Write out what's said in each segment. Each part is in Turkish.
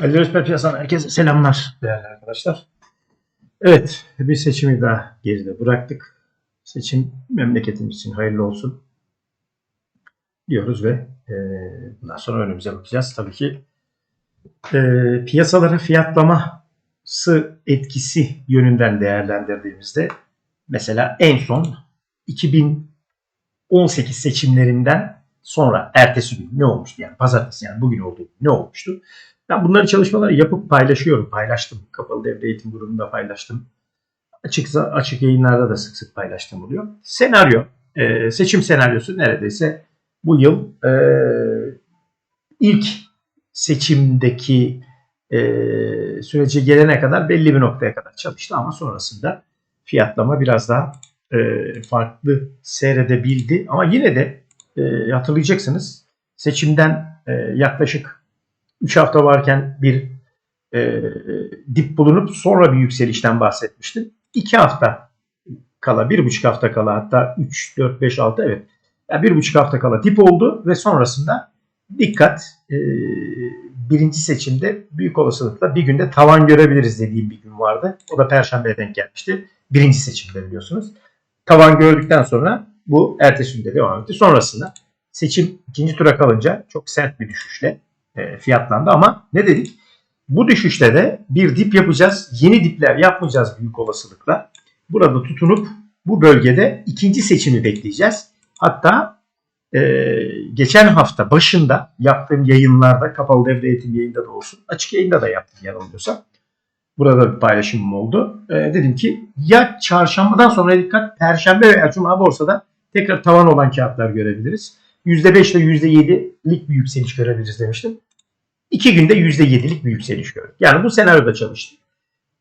Ali Özper Piyasadan herkese selamlar değerli arkadaşlar. Evet bir seçimi daha geride bıraktık. Seçim memleketimiz için hayırlı olsun diyoruz ve e, bundan sonra önümüze bakacağız. Tabii ki e, piyasalara fiyatlaması etkisi yönünden değerlendirdiğimizde mesela en son 2018 seçimlerinden sonra ertesi gün ne olmuştu yani pazartesi yani bugün gün ne olmuştu? Ben bunları çalışmaları yapıp paylaşıyorum. Paylaştım. Kapalı devre eğitim grubunda paylaştım. Açık, açık yayınlarda da sık sık paylaştım oluyor. Senaryo, e, seçim senaryosu neredeyse bu yıl e, ilk seçimdeki e, sürece gelene kadar belli bir noktaya kadar çalıştı ama sonrasında fiyatlama biraz daha e, farklı seyredebildi. Ama yine de e, hatırlayacaksınız seçimden e, yaklaşık 3 hafta varken bir e, dip bulunup sonra bir yükselişten bahsetmiştim. 2 hafta kala, 1,5 hafta kala hatta 3, 4, 5, 6 evet. Yani 1,5 hafta kala dip oldu ve sonrasında dikkat e, birinci seçimde büyük olasılıkla bir günde tavan görebiliriz dediğim bir gün vardı. O da Perşembe'ye denk gelmişti. Birinci seçimde biliyorsunuz. Tavan gördükten sonra bu ertesi günde devam etti. Sonrasında seçim ikinci tura kalınca çok sert bir düşüşle e, fiyatlandı ama ne dedik? Bu düşüşte de bir dip yapacağız. Yeni dipler yapmayacağız büyük olasılıkla. Burada tutunup bu bölgede ikinci seçimi bekleyeceğiz. Hatta e, geçen hafta başında yaptığım yayınlarda kapalı devre eğitim yayında da olsun açık yayında da yaptım yanılmıyorsam. Burada bir paylaşımım oldu. E, dedim ki ya çarşambadan sonra dikkat perşembe veya cuma borsada tekrar tavan olan kağıtlar görebiliriz. %5 ile %7'lik bir yükseliş görebiliriz demiştim. İki günde %7'lik bir yükseliş gördük. Yani bu senaryoda çalıştı.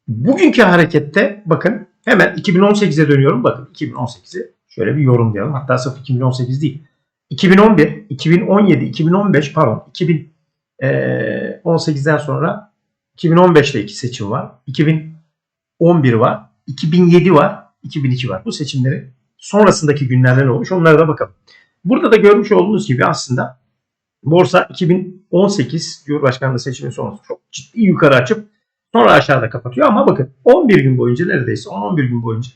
Bugünkü harekette bakın hemen 2018'e dönüyorum. Bakın 2018'i şöyle bir yorumlayalım. Hatta sırf 2018 değil. 2011, 2017, 2015 pardon 2018'den sonra 2015'te iki seçim var. 2011 var. 2007 var. 2002 var. Bu seçimleri sonrasındaki günlerde ne olmuş onlara da bakalım. Burada da görmüş olduğunuz gibi aslında borsa 2018 Cumhurbaşkanlığı seçimi sonrası çok ciddi yukarı açıp sonra aşağıda kapatıyor. Ama bakın 11 gün boyunca neredeyse 10-11 gün boyunca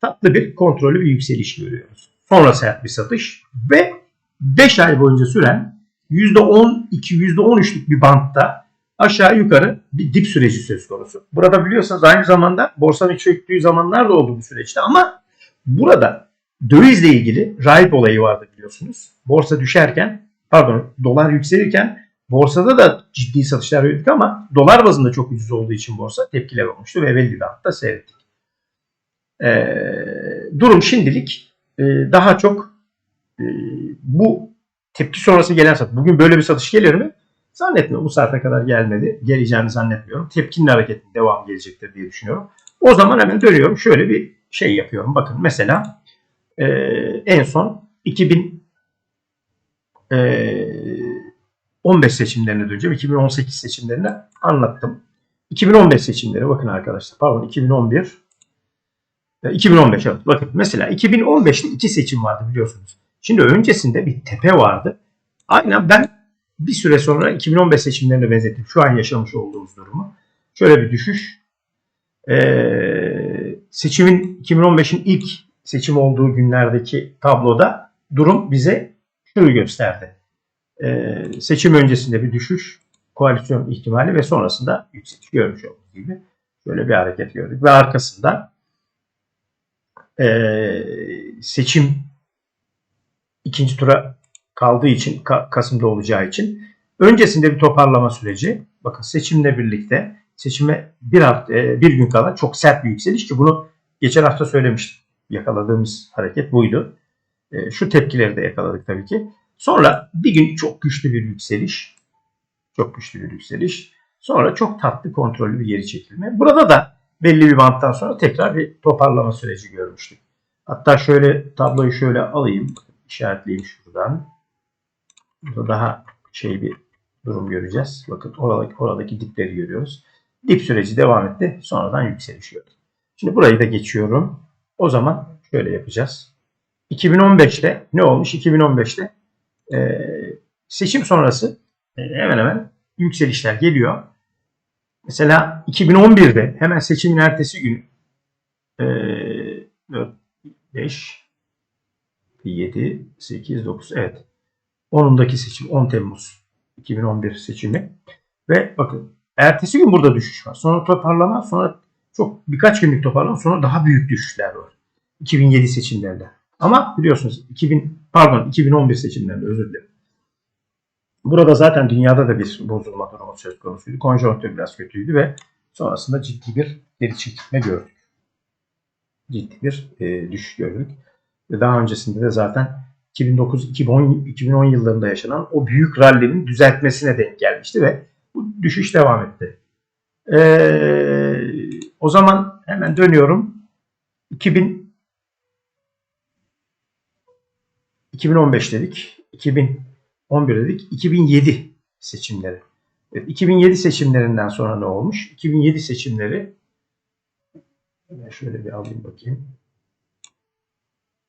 tatlı bir kontrollü bir yükseliş görüyoruz. Sonra sert bir satış ve 5 ay boyunca süren %12, %13'lük bir bantta aşağı yukarı bir dip süreci söz konusu. Burada biliyorsunuz aynı zamanda borsanın çöktüğü zamanlar da oldu bu süreçte ama burada dövizle ilgili rahip olayı vardı biliyorsunuz. Borsa düşerken pardon dolar yükselirken borsada da ciddi satışlar gördük ama dolar bazında çok ucuz olduğu için borsa tepkiler olmuştu ve belli bir hatta seyrettik. Ee, durum şimdilik e, daha çok e, bu tepki sonrası gelen satış. Bugün böyle bir satış gelir mi? Zannetmiyorum. Bu saate kadar gelmedi. Geleceğini zannetmiyorum. Tepkinin hareketin devam gelecektir diye düşünüyorum. O zaman hemen dönüyorum. Şöyle bir şey yapıyorum. Bakın mesela e, en son 2000 e, 15 seçimlerine döneceğim. 2018 seçimlerini anlattım. 2015 seçimleri bakın arkadaşlar. Pardon 2011 e, 2015 evet. Bakın mesela 2015'te iki seçim vardı biliyorsunuz. Şimdi öncesinde bir tepe vardı. Aynen ben bir süre sonra 2015 seçimlerine benzettim. Şu an yaşamış olduğumuz durumu. Şöyle bir düşüş. Ee, seçimin 2015'in ilk seçim olduğu günlerdeki tabloda durum bize şunu gösterdi. Ee, seçim öncesinde bir düşüş, koalisyon ihtimali ve sonrasında yükseliş görmüş olduğunuz gibi böyle bir hareket gördük. Ve arkasında e, seçim ikinci tura kaldığı için Kasım'da olacağı için öncesinde bir toparlama süreci. Bakın seçimle birlikte seçime bir hafta bir gün kala çok sert bir yükseliş ki bunu geçen hafta söylemiştim. Yakaladığımız hareket buydu. Şu tepkileri de yakaladık tabii ki. Sonra bir gün çok güçlü bir yükseliş. Çok güçlü bir yükseliş. Sonra çok tatlı kontrollü bir geri çekilme. Burada da belli bir banttan sonra tekrar bir toparlama süreci görmüştük. Hatta şöyle tabloyu şöyle alayım. işaretleyeyim şuradan. Burada daha şey bir durum göreceğiz. Bakın oradaki, oradaki dipleri görüyoruz. Dip süreci devam etti. Sonradan yükseliş gördük. Şimdi burayı da geçiyorum. O zaman şöyle yapacağız. 2015'te ne olmuş? 2015'te e, seçim sonrası e, hemen hemen yükselişler geliyor. Mesela 2011'de hemen seçimin ertesi günü e, 4, 5, 7, 8, 9 evet. 10'undaki seçim 10 Temmuz 2011 seçimi. Ve bakın ertesi gün burada düşüş var. Sonra toparlama sonra çok birkaç günlük toparlama sonra daha büyük düşüşler var. 2007 seçimlerinde. Ama biliyorsunuz 2000 pardon 2011 seçimlerinde özür dilerim. Burada zaten dünyada da bir bozulma durumu söz konusuydu. Konjonktür biraz kötüydü ve sonrasında ciddi bir geri çekilme gördük. Ciddi bir e, düşüş gördük. Ve daha öncesinde de zaten 2009-2010 2010 yıllarında yaşanan o büyük rallinin düzeltmesine denk gelmişti ve bu düşüş devam etti. Ee, o zaman hemen dönüyorum. 2000 2015 dedik. 2011 dedik. 2007 seçimleri. Evet, 2007 seçimlerinden sonra ne olmuş? 2007 seçimleri ben şöyle bir alayım bakayım.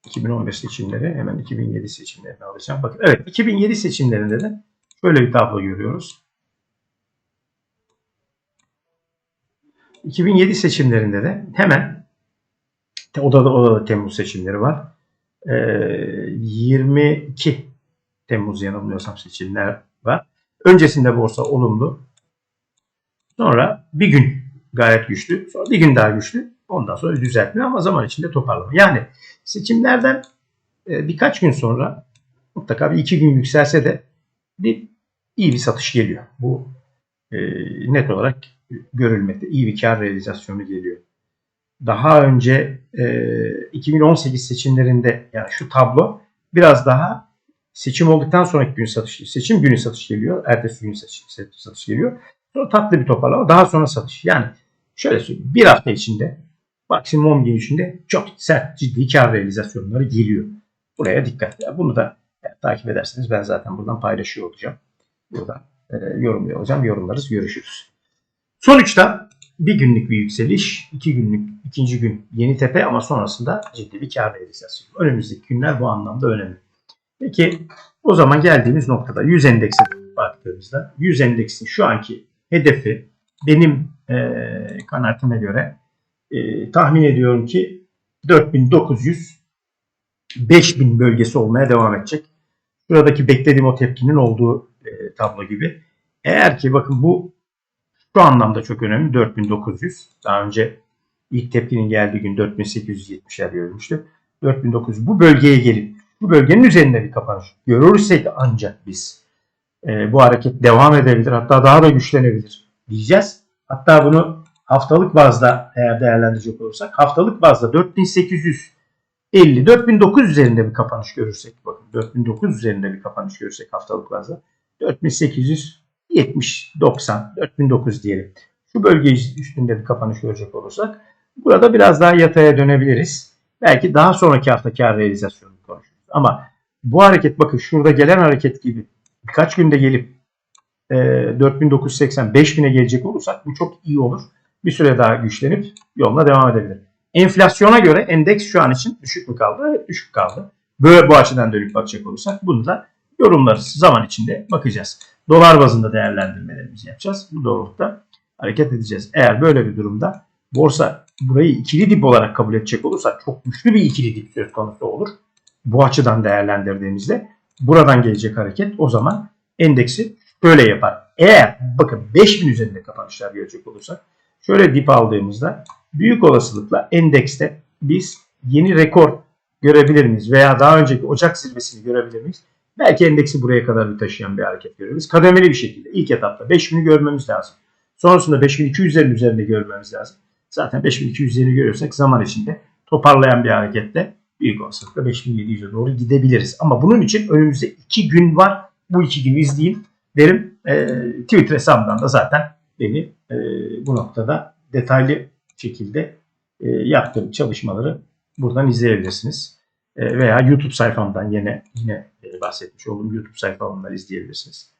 2015 seçimleri hemen 2007 seçimlerini alacağım. Bakın evet 2007 seçimlerinde de şöyle bir tablo görüyoruz. 2007 seçimlerinde de hemen odada odada Temmuz seçimleri var. Ee, 22 Temmuz yanılmıyorsam seçimler var. Öncesinde borsa olumlu. Sonra bir gün gayet güçlü. Sonra bir gün daha güçlü. Ondan sonra düzeltme ama zaman içinde toparlama. Yani seçimlerden e, birkaç gün sonra mutlaka bir iki gün yükselse de bir iyi bir satış geliyor. Bu e, net olarak görülmekte. İyi bir kar realizasyonu geliyor. Daha önce e, 2018 seçimlerinde yani şu tablo biraz daha seçim olduktan sonraki gün satış, seçim günü satış geliyor. Ertesi gün satış, satış geliyor. Sonra tatlı bir toparlama. Daha sonra satış. Yani şöyle söyleyeyim. Bir hafta içinde maksimum 10 gün içinde çok sert ciddi kar realizasyonları geliyor. Buraya dikkat. Bunu da yani, takip ederseniz ben zaten buradan paylaşıyor olacağım. Buradan e, yorumluyor olacağım. Yorumlarız. Görüşürüz. Sonuçta bir günlük bir yükseliş, iki günlük, ikinci gün yeni tepe ama sonrasında ciddi bir kar realizasyonu. Önümüzdeki günler bu anlamda önemli. Peki o zaman geldiğimiz noktada 100 endekse baktığımızda 100 endeksin şu anki hedefi benim e, kanaatime göre e, tahmin ediyorum ki 4900 5000 bölgesi olmaya devam edecek. Buradaki beklediğim o tepkinin olduğu e, tablo gibi. Eğer ki bakın bu şu anlamda çok önemli 4900. Daha önce ilk tepkinin geldiği gün 4870'ler görülmüştü. 4900 bu bölgeye gelip bu bölgenin üzerinde bir kapanış görürsek ancak biz e, bu hareket devam edebilir hatta daha da güçlenebilir diyeceğiz. Hatta bunu haftalık bazda eğer değerlendirecek olursak haftalık bazda 4850 4900 üzerinde bir kapanış görürsek bakın 4900 üzerinde bir kapanış görürsek haftalık bazda 4870 90 4900 diyelim. Şu bölge üstünde bir kapanış görecek olursak burada biraz daha yataya dönebiliriz. Belki daha sonraki hafta kar realizasyonu konuşuruz. Ama bu hareket bakın şurada gelen hareket gibi birkaç günde gelip e, 4980 5000'e gelecek olursak bu çok iyi olur. Bir süre daha güçlenip yoluna devam edebilir. Enflasyona göre endeks şu an için düşük mü kaldı? Evet düşük kaldı. Böyle bu açıdan dönüp bakacak olursak bunu da yorumlarız. Zaman içinde bakacağız. Dolar bazında değerlendirmelerimizi yapacağız. Bu doğrultuda hareket edeceğiz. Eğer böyle bir durumda borsa burayı ikili dip olarak kabul edecek olursa çok güçlü bir ikili dip söz konusu olur. Bu açıdan değerlendirdiğimizde buradan gelecek hareket o zaman endeksi böyle yapar. Eğer bakın 5000 üzerinde kapanışlar görecek olursak şöyle dip aldığımızda büyük olasılıkla endekste biz yeni rekor görebilir miyiz? Veya daha önceki Ocak zirvesini görebilir miyiz? Belki endeksi buraya kadar bir taşıyan bir hareket görürüz. Kademeli bir şekilde ilk etapta 5000'i görmemiz lazım. Sonrasında 5200'lerin üzerinde görmemiz lazım. Zaten 5200'leri görüyorsak zaman içinde toparlayan bir hareketle büyük olasılıkla 5700'e doğru gidebiliriz. Ama bunun için önümüzde 2 gün var. Bu 2 günü izleyin derim. E, Twitter hesabından da zaten beni e, bu noktada detaylı şekilde e, yaptığım çalışmaları buradan izleyebilirsiniz. E, veya YouTube sayfamdan yine yine e, bahsetmiş olduğum YouTube sayfamdan izleyebilirsiniz.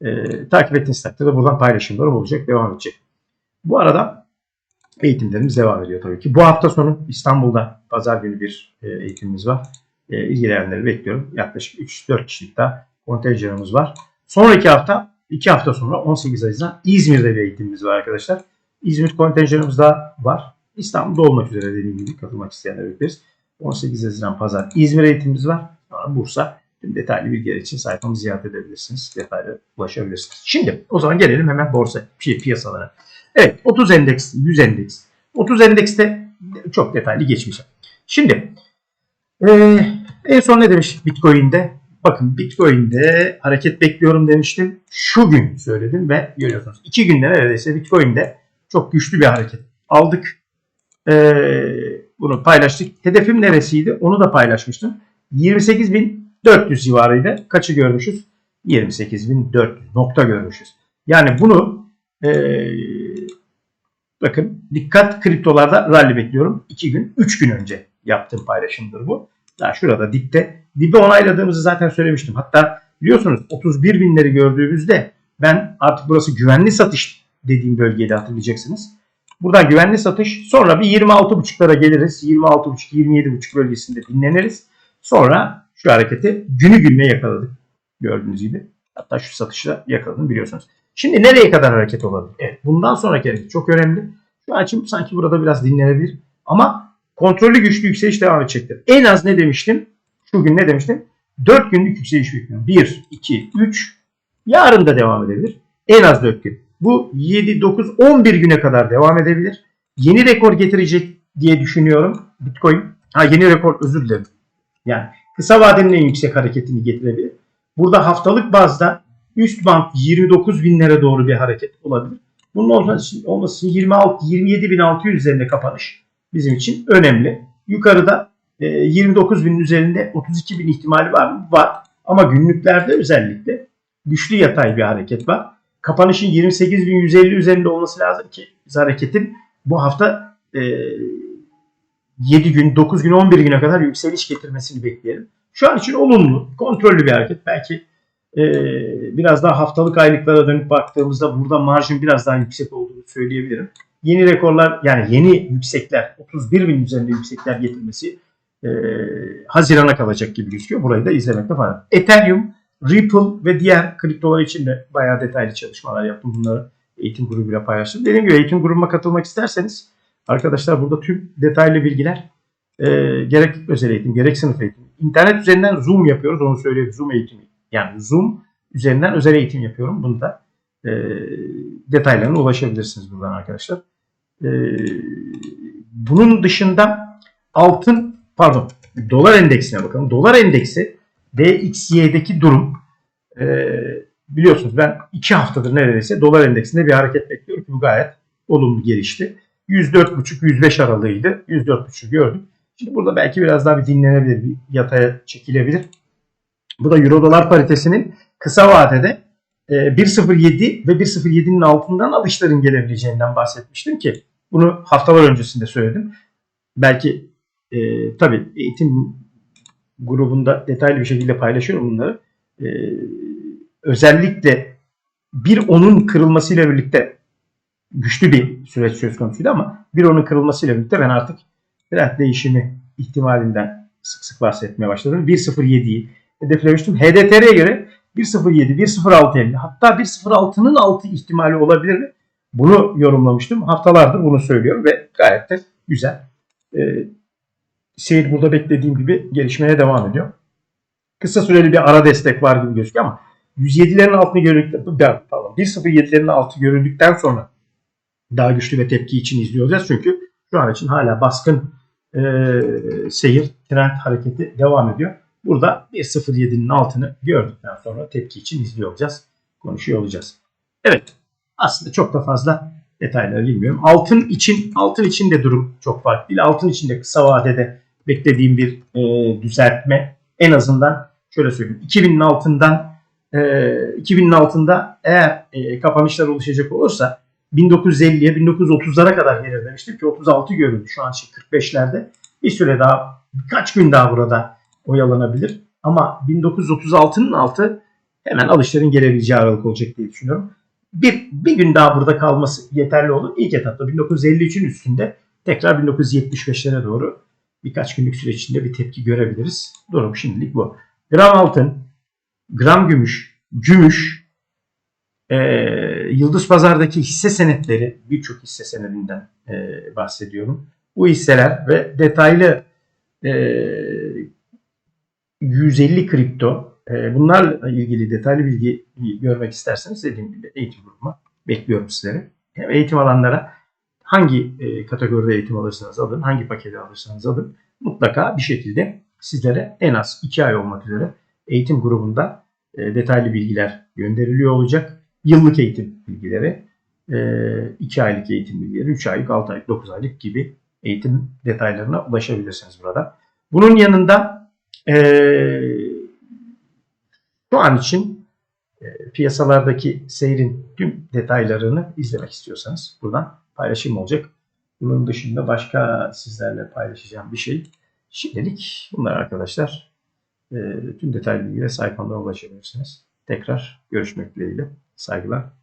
E, takip ettiğiniz takdirde buradan paylaşımlarım olacak, devam edecek. Bu arada eğitimlerimiz devam ediyor tabii ki. Bu hafta sonu İstanbul'da pazar günü bir e, eğitimimiz var. E, ilgilenenleri bekliyorum. Yaklaşık 3-4 kişilik daha kontenjanımız var. Sonraki hafta 2 hafta sonra 18 Haziran İzmir'de bir eğitimimiz var arkadaşlar. İzmir kontenjanımız da var. İstanbul'da olmak üzere dediğim gibi katılmak isteyenler bekleriz. 18 Haziran Pazar İzmir eğitimimiz var. Bursa. Tüm detaylı bilgiler için sayfamızı ziyaret edebilirsiniz. Detaylı ulaşabilirsiniz. Şimdi o zaman gelelim hemen borsa şey, piyasalara. Evet 30 endeks, 100 endeks. 30 endekste çok detaylı geçmişim. Şimdi ee, en son ne demiş Bitcoin'de? Bakın Bitcoin'de hareket bekliyorum demiştim. Şu gün söyledim ve görüyorsunuz. iki günde neredeyse Bitcoin'de çok güçlü bir hareket aldık. Ee, bunu paylaştık. Hedefim neresiydi? Onu da paylaşmıştım. 28.400 civarıydı. Kaçı görmüşüz? 28.400 nokta görmüşüz. Yani bunu ee, bakın dikkat kriptolarda rally bekliyorum. 2 gün, 3 gün önce yaptığım paylaşımdır bu. Daha şurada dipte. Dibi onayladığımızı zaten söylemiştim. Hatta biliyorsunuz 31 binleri gördüğümüzde ben artık burası güvenli satış dediğim bölgeydi hatırlayacaksınız. Buradan güvenli satış. Sonra bir 26.5'lara geliriz. 26.5-27.5 bölgesinde dinleniriz. Sonra şu hareketi günü gününe yakaladık. Gördüğünüz gibi. Hatta şu satışla yakaladım biliyorsunuz. Şimdi nereye kadar hareket olabilir? Evet bundan sonraki hareket çok önemli. Şu an için sanki burada biraz dinlenebilir. Ama kontrollü güçlü yükseliş devam edecektir. En az ne demiştim? Şu gün ne demiştim? 4 günlük yükseliş bekliyorum. 1, 2, 3. Yarın da devam edebilir. En az 4 gün. Bu 7, 9, 11 güne kadar devam edebilir. Yeni rekor getirecek diye düşünüyorum. Bitcoin. Ha yeni rekor özür dilerim. Yani kısa vadenin en yüksek hareketini getirebilir. Burada haftalık bazda üst band 29 binlere doğru bir hareket olabilir. Bunun olması olması için 26 27.600 üzerinde kapanış bizim için önemli. Yukarıda e, 29 binin üzerinde 32 bin ihtimali var mı? Var. Ama günlüklerde özellikle güçlü yatay bir hareket var. Kapanışın 28.150 üzerinde olması lazım ki biz hareketin bu hafta e, 7 gün, 9 gün, 11 güne kadar yükseliş getirmesini bekleyelim. Şu an için olumlu, kontrollü bir hareket. Belki e, biraz daha haftalık aylıklara dönüp baktığımızda burada marjın biraz daha yüksek olduğunu söyleyebilirim. Yeni rekorlar yani yeni yüksekler 31 bin üzerinde yüksekler getirmesi e, Haziran'a kalacak gibi gözüküyor. Burayı da izlemekte fayda. Ethereum, Ripple ve diğer kriptolar için de bayağı detaylı çalışmalar yaptım. Bunları eğitim grubuyla paylaştım. Dediğim gibi eğitim grubuma katılmak isterseniz arkadaşlar burada tüm detaylı bilgiler e, gerek özel eğitim gerek sınıf eğitim. İnternet üzerinden Zoom yapıyoruz onu söyleyeyim. Zoom eğitimi. Yani Zoom üzerinden özel eğitim yapıyorum. Bunu da e, detaylarına ulaşabilirsiniz buradan arkadaşlar. E, bunun dışında altın pardon dolar endeksine bakalım. Dolar endeksi DXY'deki durum e, biliyorsunuz ben 2 haftadır neredeyse dolar endeksinde bir hareket bekliyorum bu gayet olumlu gelişti. 104.5-105 aralığıydı. 104.5'ü gördük. Şimdi burada belki biraz daha bir dinlenebilir, bir yataya çekilebilir. Bu da Euro dolar paritesinin kısa vadede e, 1.07 ve 1.07'nin altından alışların gelebileceğinden bahsetmiştim ki bunu haftalar öncesinde söyledim. Belki e, tabii eğitim grubunda detaylı bir şekilde paylaşıyorum bunları. E, özellikle bir onun kırılmasıyla birlikte güçlü bir süreç söz konusuydu ama bir onun kırılmasıyla birlikte ben artık trend değişimi ihtimalinden sık sık bahsetmeye başladım. 1.07'yi hedeflemiştim. HDTR'ye göre 1.07, 1.0650 hatta 1.06'nın altı ihtimali olabilir mi? Bunu yorumlamıştım. Haftalardır bunu söylüyorum ve gayet de güzel. Ee, seyir burada beklediğim gibi gelişmeye devam ediyor. Kısa süreli bir ara destek var gibi gözüküyor ama 107'lerin altını görüldükten pardon 1.07'lerin altı görüldükten sonra daha güçlü ve tepki için olacağız. Çünkü şu an için hala baskın e, seyir, trend hareketi devam ediyor. Burada 1.07'nin altını gördükten sonra tepki için izliyor olacağız. Konuşuyor olacağız. Evet. Aslında çok da fazla detayları bilmiyorum. Altın için altın için de durum çok farklı değil. Altın için de kısa vadede beklediğim bir e, düzeltme. En azından şöyle söyleyeyim. 2000'in altından e, 2000'in altında eğer e, kapanışlar oluşacak olursa 1950'ye 1930'lara kadar gelir demiştim ki 36 görüldü şu an 45'lerde. Bir süre daha birkaç gün daha burada oyalanabilir. Ama 1936'nın altı hemen alışların gelebileceği aralık olacak diye düşünüyorum. Bir, bir gün daha burada kalması yeterli olur. İlk etapta 1953'ün üstünde tekrar 1975'lere doğru birkaç günlük süreç içinde bir tepki görebiliriz. Durum şimdilik bu. Gram altın, gram gümüş, gümüş, e, Yıldız Pazar'daki hisse senetleri, birçok hisse senedinden e, bahsediyorum. Bu hisseler ve detaylı e, 150 kripto, e, bunlarla ilgili detaylı bilgi görmek isterseniz dediğim gibi eğitim grubuma bekliyorum sizleri. Hem eğitim alanlara hangi e, kategoride eğitim alırsanız alın, hangi paketi alırsanız alın mutlaka bir şekilde sizlere en az 2 ay olmak üzere eğitim grubunda e, detaylı bilgiler gönderiliyor olacak. Yıllık eğitim bilgileri, 2 aylık eğitim bilgileri, 3 aylık, 6 aylık, 9 aylık gibi eğitim detaylarına ulaşabilirsiniz burada. Bunun yanında e, şu an için e, piyasalardaki seyrin tüm detaylarını izlemek istiyorsanız buradan paylaşım olacak. Bunun dışında başka sizlerle paylaşacağım bir şey şimdilik bunlar arkadaşlar. E, tüm detaylı bilgiye sayfamdan ulaşabilirsiniz. Tekrar görüşmek dileğiyle. Saygılar.